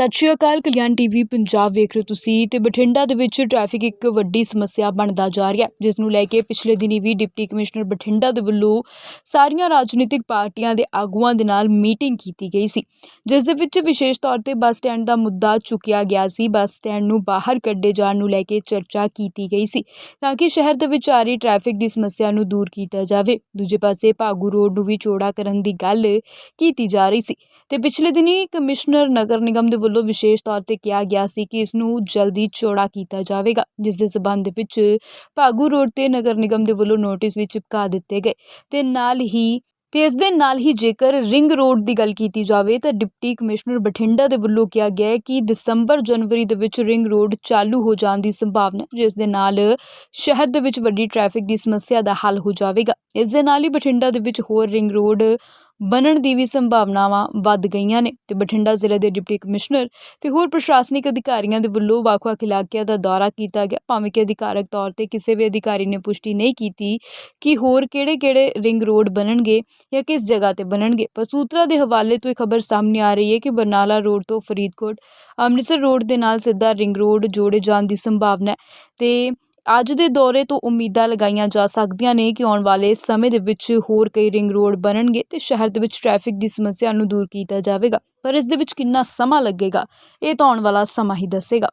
ਸਤਿ ਸ਼੍ਰੀ ਅਕਾਲ, ਕਲਿਆਣ ਟੀਵੀ ਪੰਜਾਬ ਵੇਖ ਰਹੇ ਹੋ ਤੁਸੀਂ ਤੇ ਬਠਿੰਡਾ ਦੇ ਵਿੱਚ ਟ੍ਰੈਫਿਕ ਇੱਕ ਵੱਡੀ ਸਮੱਸਿਆ ਬਣਦਾ ਜਾ ਰਿਹਾ ਹੈ, ਜਿਸ ਨੂੰ ਲੈ ਕੇ ਪਿਛਲੇ ਦਿਨੀ ਵੀ ਡਿਪਟੀ ਕਮਿਸ਼ਨਰ ਬਠਿੰਡਾ ਦੇ ਵੱਲੋਂ ਸਾਰੀਆਂ ਰਾਜਨੀਤਿਕ ਪਾਰਟੀਆਂ ਦੇ ਆਗੂਆਂ ਦੇ ਨਾਲ ਮੀਟਿੰਗ ਕੀਤੀ ਗਈ ਸੀ, ਜਿਸ ਦੇ ਵਿੱਚ ਵਿਸ਼ੇਸ਼ ਤੌਰ ਤੇ ਬੱਸ ਸਟੈਂਡ ਦਾ ਮੁੱਦਾ ਚੁੱਕਿਆ ਗਿਆ ਸੀ। ਬੱਸ ਸਟੈਂਡ ਨੂੰ ਬਾਹਰ ਕੱਢੇ ਜਾਣ ਨੂੰ ਲੈ ਕੇ ਚਰਚਾ ਕੀਤੀ ਗਈ ਸੀ ਤਾਂ ਕਿ ਸ਼ਹਿਰ ਦੇ ਵਿੱਚ ਆ ਰਹੀ ਟ੍ਰੈਫਿਕ ਦੀ ਸਮੱਸਿਆ ਨੂੰ ਦੂਰ ਕੀਤਾ ਜਾਵੇ। ਦੂਜੇ ਪਾਸੇ ਭਾਗੂ ਰੋਡ ਨੂੰ ਵੀ ਚੌੜਾ ਕਰਨ ਦੀ ਗੱਲ ਕੀਤੀ ਜਾ ਰਹੀ ਸੀ ਤੇ ਪਿਛਲੇ ਦਿਨੀ ਕਮਿਸ਼ਨਰ ਨਗਰ ਨਿਗਮ ਦੇ ਵੱਲੋਂ ਵਿਸ਼ੇਸ਼ ਤੌਰ ਤੇ ਕਿਹਾ ਗਿਆ ਸੀ ਕਿ ਇਸ ਨੂੰ ਜਲਦੀ ਚੌੜਾ ਕੀਤਾ ਜਾਵੇਗਾ, ਜਿਸ ਦੇ ਸਬੰਧ ਵਿੱਚ ਭਾਗੂ ਰੋਡ ਤੇ ਨਗਰ ਨਿਗਮ ਦੇ ਵੱਲੋਂ ਨੋਟਿਸ ਵੀ ਚਿਪਕਾ ਦਿੱਤੇ ਗਏ। ਤੇ ਨਾਲ ਹੀ, ਤੇ ਇਸ ਦੇ ਨਾਲ ਹੀ ਜੇਕਰ ਰਿੰਗ ਰੋਡ ਦੀ ਗੱਲ ਕੀਤੀ ਜਾਵੇ ਤਾਂ ਡਿਪਟੀ ਕਮਿਸ਼ਨਰ ਬਠਿੰਡਾ ਦੇ ਵੱਲੋਂ ਕਿਹਾ ਗਿਆ ਹੈ ਕਿ ਦਸੰਬਰ ਜਨਵਰੀ ਦੇ ਵਿੱਚ ਰਿੰਗ ਰੋਡ ਚਾਲੂ ਹੋ ਜਾਣ ਦੀ ਸੰਭਾਵਨਾ ਜਿਸ ਦੇ ਨਾਲ ਸ਼ਹਿਰ ਦੇ ਵਿੱਚ ਵੱਡੀ ਟ੍ਰੈਫਿਕ ਦੀ ਸਮੱਸਿਆ ਦਾ ਹੱਲ ਹੋ ਜਾਵੇਗਾ। ਇਸ ਦੇ ਨਾਲ ਹੀ ਬਠਿੰਡਾ ਦੇ ਵਿੱਚ ਹੋਰ ਰਿੰਗ ਰੋਡ ਬਣਨ ਦੀ ਵੀ ਸੰਭਾਵਨਾਵਾਂ ਵੱਧ ਗਈਆਂ ਨੇ ਤੇ ਬਠਿੰਡਾ ਜ਼ਿਲ੍ਹੇ ਦੇ ਡਿਪਟੀ ਕਮਿਸ਼ਨਰ ਤੇ ਹੋਰ ਪ੍ਰਸ਼ਾਸਨਿਕ ਅਧਿਕਾਰੀਆਂ ਦੇ ਵੱਲੋਂ ਵੱਖ-ਵੱਖ ਇਲਾਕਿਆਂ ਦਾ ਦੌਰਾ ਕੀਤਾ ਗਿਆ। ਭਾਵੇਂ ਕਿ ਅਧਿਕਾਰਕ ਤੌਰ ਤੇ ਕਿਸੇ ਵੀ ਅਧਿਕਾਰੀ ਨੇ ਪੁਸ਼ਟੀ ਨਹੀਂ ਕੀਤੀ ਕਿ ਹੋਰ ਕਿਹੜੇ-ਕਿਹੜੇ ਰਿੰਗ ਰੋਡ ਬਣਨਗੇ ਜਾਂ ਕਿਸ ਜਗ੍ਹਾ ਤੇ ਬਣਨਗੇ, ਪਰ ਸੂਤਰਾਂ ਦੇ ਹਵਾਲੇ ਤੋਂ ਇਹ ਖਬਰ ਸਾਹਮਣੇ ਆ ਰਹੀ ਹੈ ਕਿ ਬਰਨਾਲਾ ਰੋਡ ਤੋਂ ਫਰੀਦਕੋਟ, ਅੰਮ੍ਰਿਤਸਰ ਰੋਡ ਦੇ ਨਾਲ ਸਿੱਧਾ ਰਿੰਗ ਰੋਡ ਜੋੜੇ ਜਾਣ ਦੀ ਸੰਭਾਵਨਾ ਹੈ ਤੇ ਅੱਜ ਦੇ ਦੌਰੇ ਤੋਂ ਉਮੀਦਾਂ ਲਗਾਈਆਂ ਜਾ ਸਕਦੀਆਂ ਨੇ ਕਿ ਆਉਣ ਵਾਲੇ ਸਮੇਂ ਦੇ ਵਿੱਚ ਹੋਰ ਕਈ ਰਿੰਗ ਰੋਡ ਬਣਨਗੇ ਤੇ ਸ਼ਹਿਰ ਦੇ ਵਿੱਚ ਟ੍ਰੈਫਿਕ ਦੀ ਸਮੱਸਿਆ ਨੂੰ ਦੂਰ ਕੀਤਾ ਜਾਵੇਗਾ। ਪਰ ਇਸ ਦੇ ਵਿੱਚ ਕਿੰਨਾ ਸਮਾਂ ਲੱਗੇਗਾ, ਇਹ ਤਾਂ ਆਉਣ ਵਾਲਾ ਸਮਾਂ ਹੀ ਦੱਸੇਗਾ।